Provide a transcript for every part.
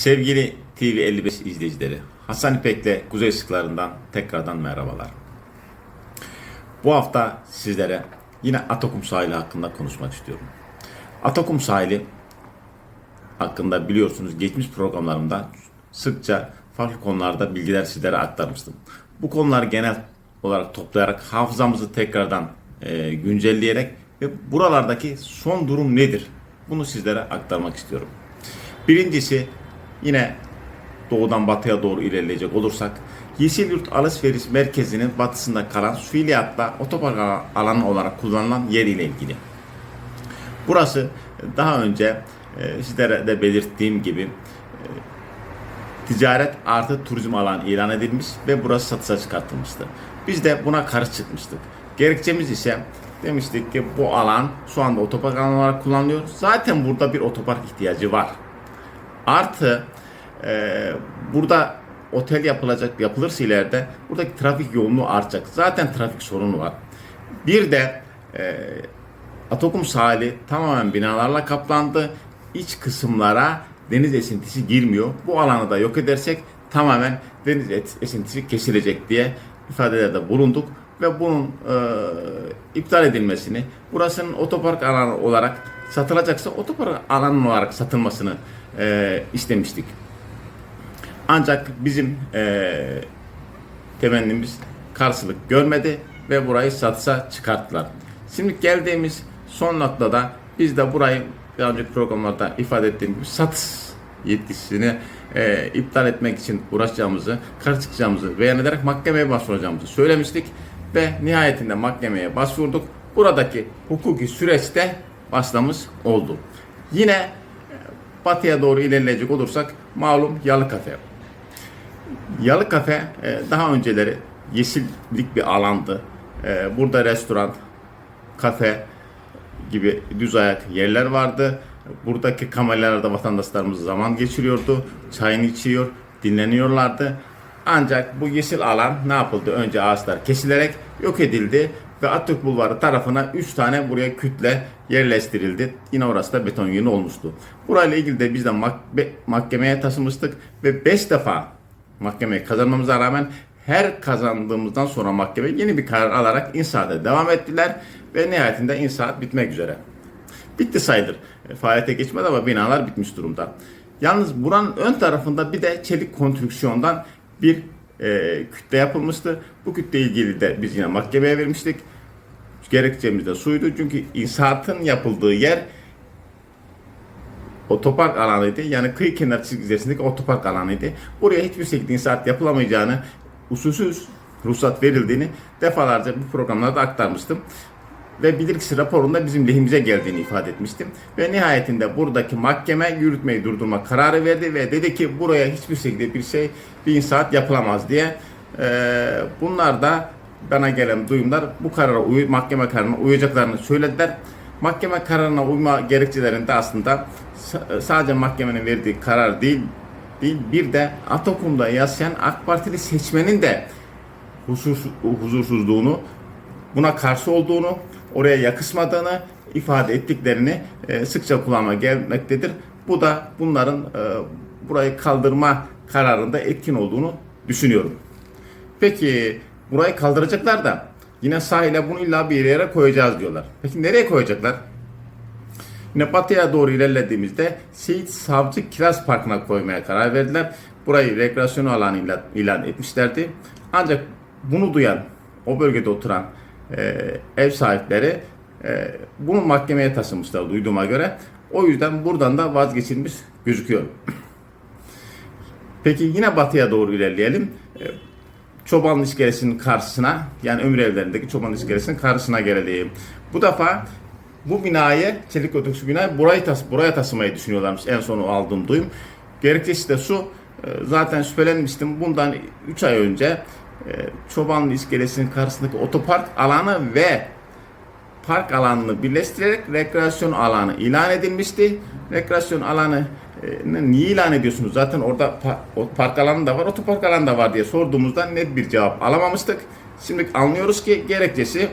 Sevgili TV55 izleyicileri, Hasan İpek'le Kuzey Işıklarından tekrardan merhabalar. Bu hafta sizlere yine Atakum sahili hakkında konuşmak istiyorum. Atakum sahili hakkında biliyorsunuz geçmiş programlarımda sıkça farklı konularda bilgiler sizlere aktarmıştım. Bu konuları genel olarak toplayarak hafızamızı tekrardan e, güncelleyerek ve buralardaki son durum nedir? Bunu sizlere aktarmak istiyorum. Birincisi yine doğudan batıya doğru ilerleyecek olursak Yeşilyurt Alışveriş Merkezi'nin batısında kalan Süiliyat'ta otopark alanı olarak kullanılan yer ile ilgili. Burası daha önce e, sizlere de belirttiğim gibi e, ticaret artı turizm alanı ilan edilmiş ve burası satışa çıkartılmıştı. Biz de buna karşı çıkmıştık. Gerekçemiz ise demiştik ki bu alan şu anda otopark alanı olarak kullanılıyor. Zaten burada bir otopark ihtiyacı var. Artı e, burada otel yapılacak yapılırsa ileride buradaki trafik yoğunluğu artacak. Zaten trafik sorunu var. Bir de e, Atakum sahili tamamen binalarla kaplandı. İç kısımlara deniz esintisi girmiyor. Bu alanı da yok edersek tamamen deniz esintisi kesilecek diye ifadelerde bulunduk ve bunun e, iptal edilmesini, burasının otopark alanı olarak satılacaksa otopark alanı olarak satılmasını e, istemiştik. Ancak bizim e, temennimiz karşılık görmedi ve burayı satışa çıkarttılar. Şimdi geldiğimiz son noktada biz de burayı daha önceki programlarda ifade ettiğim gibi satış yetkisini e, iptal etmek için uğraşacağımızı, karşı çıkacağımızı beyan ederek mahkemeye başvuracağımızı söylemiştik ve nihayetinde mahkemeye başvurduk. Buradaki hukuki süreçte başlamış oldu. Yine e, batıya doğru ilerleyecek olursak malum Yalı Kafe. Yalı Kafe e, daha önceleri yeşillik bir alandı. E, Burada restoran, kafe gibi düz ayak yerler vardı. Buradaki kamelyalarda vatandaşlarımız zaman geçiriyordu. Çayını içiyor, dinleniyorlardı. Ancak bu yeşil alan ne yapıldı? Önce ağaçlar kesilerek yok edildi ve Atatürk Bulvarı tarafına 3 tane buraya kütle yerleştirildi. Yine orası da beton yığını olmuştu. Burayla ilgili de biz de mahkemeye taşımıştık ve 5 defa mahkemeyi kazanmamıza rağmen her kazandığımızdan sonra mahkeme yeni bir karar alarak inşaata devam ettiler ve nihayetinde inşaat bitmek üzere. Bitti sayılır. E, Faaliyete geçmedi ama binalar bitmiş durumda. Yalnız buranın ön tarafında bir de çelik konstrüksiyondan bir e, kütle yapılmıştı. Bu kütle ilgili de biz yine mahkemeye vermiştik. Gerekçemiz de suydu. Çünkü inşaatın yapıldığı yer otopark alanıydı. Yani kıyı kenar çizgisindeki otopark alanıydı. Buraya hiçbir şekilde inşaat yapılamayacağını, usulsüz ruhsat verildiğini defalarca bu programlarda aktarmıştım. Ve bilirkişi raporunda bizim lehimize geldiğini ifade etmiştim. Ve nihayetinde buradaki mahkeme yürütmeyi durdurma kararı verdi ve dedi ki buraya hiçbir şekilde bir şey, bir inşaat yapılamaz diye. Ee, bunlar da bana gelen duyumlar bu karara uy mahkeme kararına uyacaklarını söylediler. Mahkeme kararına uyma gerekçelerinde aslında sa- sadece mahkemenin verdiği karar değil, değil bir de Atakum'da yaşayan AK Partili seçmenin de huzursuz, huzursuzluğunu, buna karşı olduğunu, oraya yakışmadığını ifade ettiklerini e, sıkça kulağıma gelmektedir. Bu da bunların e, burayı kaldırma kararında etkin olduğunu düşünüyorum. Peki burayı kaldıracaklar da yine sahile bunu illa bir yere koyacağız diyorlar. Peki nereye koyacaklar? Yine batıya doğru ilerlediğimizde Seyit Savcı Kiraz Parkı'na koymaya karar verdiler. Burayı rekreasyon alanı ilan etmişlerdi. Ancak bunu duyan, o bölgede oturan e, ev sahipleri e, bunu mahkemeye taşımışlar duyduğuma göre. O yüzden buradan da vazgeçilmiş gözüküyor. Peki yine batıya doğru ilerleyelim. E, Çobanlı iskelesinin karşısına yani ömür evlerindeki çobanlı iskelesinin karşısına gelelim. Bu defa bu binayı, çelik otobüsü binayı burayı tas buraya taşımayı düşünüyorlarmış en son aldığım duyum. Gerekçesi de şu, e, zaten şüphelenmiştim bundan 3 ay önce Çobanlı iskelesinin karşısındaki otopark alanı ve park alanını birleştirerek rekreasyon alanı ilan edilmişti. Rekreasyon alanı e, niye ilan ediyorsunuz? Zaten orada park alanı da var, otopark alanı da var diye sorduğumuzda net bir cevap alamamıştık. Şimdi anlıyoruz ki gerekçesi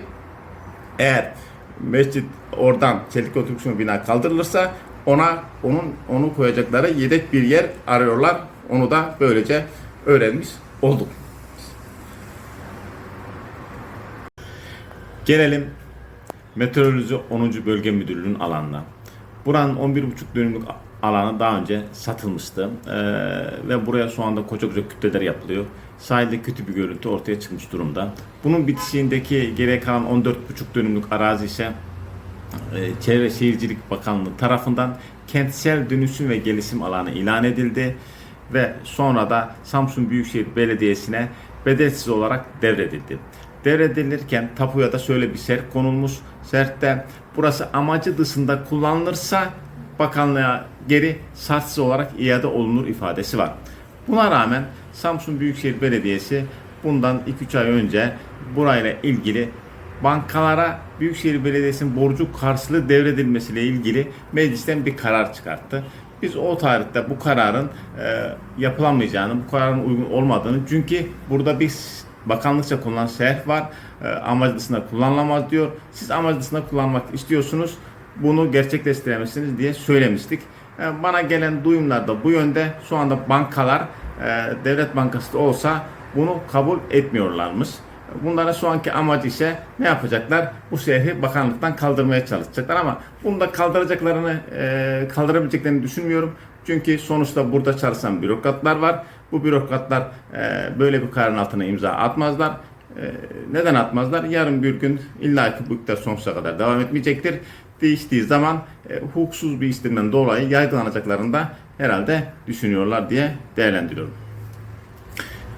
eğer mescit oradan çelik konstrüksiyon bina kaldırılırsa ona onun onu koyacakları yedek bir yer arıyorlar. Onu da böylece öğrenmiş olduk. Gelelim Meteoroloji 10. Bölge Müdürlüğü'nün alanına. Buranın 11,5 dönümlük alanı daha önce satılmıştı. Ee, ve buraya şu anda koca koca kütleler yapılıyor. Sahilde kötü bir görüntü ortaya çıkmış durumda. Bunun bitişiğindeki geriye kalan 14,5 dönümlük arazi ise e, Çevre Şehircilik Bakanlığı tarafından kentsel dönüşüm ve gelişim alanı ilan edildi ve sonra da Samsun Büyükşehir Belediyesi'ne bedelsiz olarak devredildi. Devredilirken tapuya da şöyle bir serk konulmuş. Serkte burası amacı dışında kullanılırsa bakanlığa geri şartsız olarak iade olunur ifadesi var. Buna rağmen Samsun Büyükşehir Belediyesi bundan 2-3 ay önce burayla ilgili bankalara Büyükşehir Belediyesi'nin borcu karşılığı devredilmesiyle ilgili meclisten bir karar çıkarttı. Biz o tarihte bu kararın e, yapılamayacağını, bu kararın uygun olmadığını çünkü burada bir bakanlıkça kullanılan şerh var. E, amacı dışında kullanılamaz diyor. Siz amacı dışında kullanmak istiyorsunuz. Bunu gerçekleştiremezsiniz diye söylemiştik. E, bana gelen duyumlar da bu yönde. Şu anda bankalar e, devlet bankası da olsa bunu kabul etmiyorlarmış. Bunların şu anki amacı ise ne yapacaklar? Bu şehri bakanlıktan kaldırmaya çalışacaklar ama bunu da kaldıracaklarını, e, kaldırabileceklerini düşünmüyorum. Çünkü sonuçta burada çalışan bürokratlar var. Bu bürokratlar e, böyle bir kararın altına imza atmazlar. E, neden atmazlar? Yarın bir gün illaki bu iktidar sonsuza kadar devam etmeyecektir. Değiştiği zaman e, hukuksuz bir işlemden dolayı yargılanacaklarını da herhalde düşünüyorlar diye değerlendiriyorum.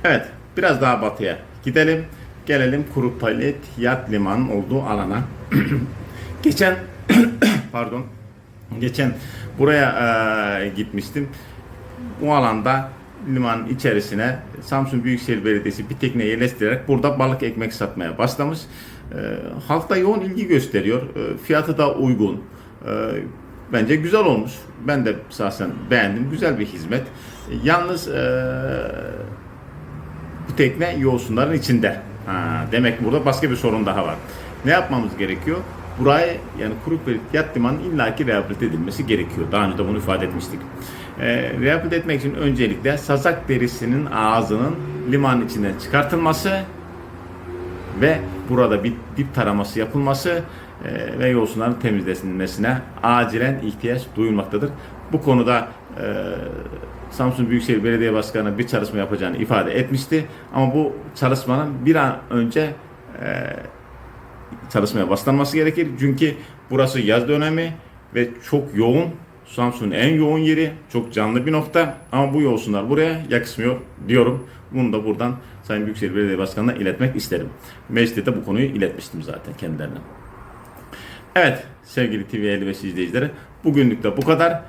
Evet, biraz daha batıya gidelim. Gelelim Kuru Palet Yat Limanı'nın olduğu alana. geçen pardon geçen buraya e, gitmiştim. Bu alanda limanın içerisine Samsun Büyükşehir Belediyesi bir tekne yerleştirerek burada balık ekmek satmaya başlamış. E, halk da yoğun ilgi gösteriyor. E, fiyatı da uygun. E, bence güzel olmuş. Ben de şahsen beğendim. Güzel bir hizmet. E, yalnız e, bu tekne yosunların içinde. Ha, demek burada başka bir sorun daha var. Ne yapmamız gerekiyor? Burayı yani Kuruk ve Yat Limanı'nın illaki rehabilite edilmesi gerekiyor. Daha önce de bunu ifade etmiştik. Ee, rehabilite etmek için öncelikle sazak derisinin ağzının limanın içinden çıkartılması ve burada bir dip taraması yapılması e, ve yosunların temizlenmesine acilen ihtiyaç duyulmaktadır. Bu konuda e, Samsun Büyükşehir Belediye Başkanı bir çalışma yapacağını ifade etmişti. Ama bu çalışmanın bir an önce e, çalışmaya başlanması gerekir. Çünkü burası yaz dönemi ve çok yoğun. Samsun'un en yoğun yeri. Çok canlı bir nokta. Ama bu yosunlar buraya yakışmıyor diyorum. Bunu da buradan Sayın Büyükşehir Belediye Başkanı'na iletmek isterim. Mecliste de bu konuyu iletmiştim zaten kendilerine. Evet sevgili TV 55 izleyicileri bugünlük de bu kadar.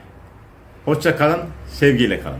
Hoşça kalın, sevgiyle kalın.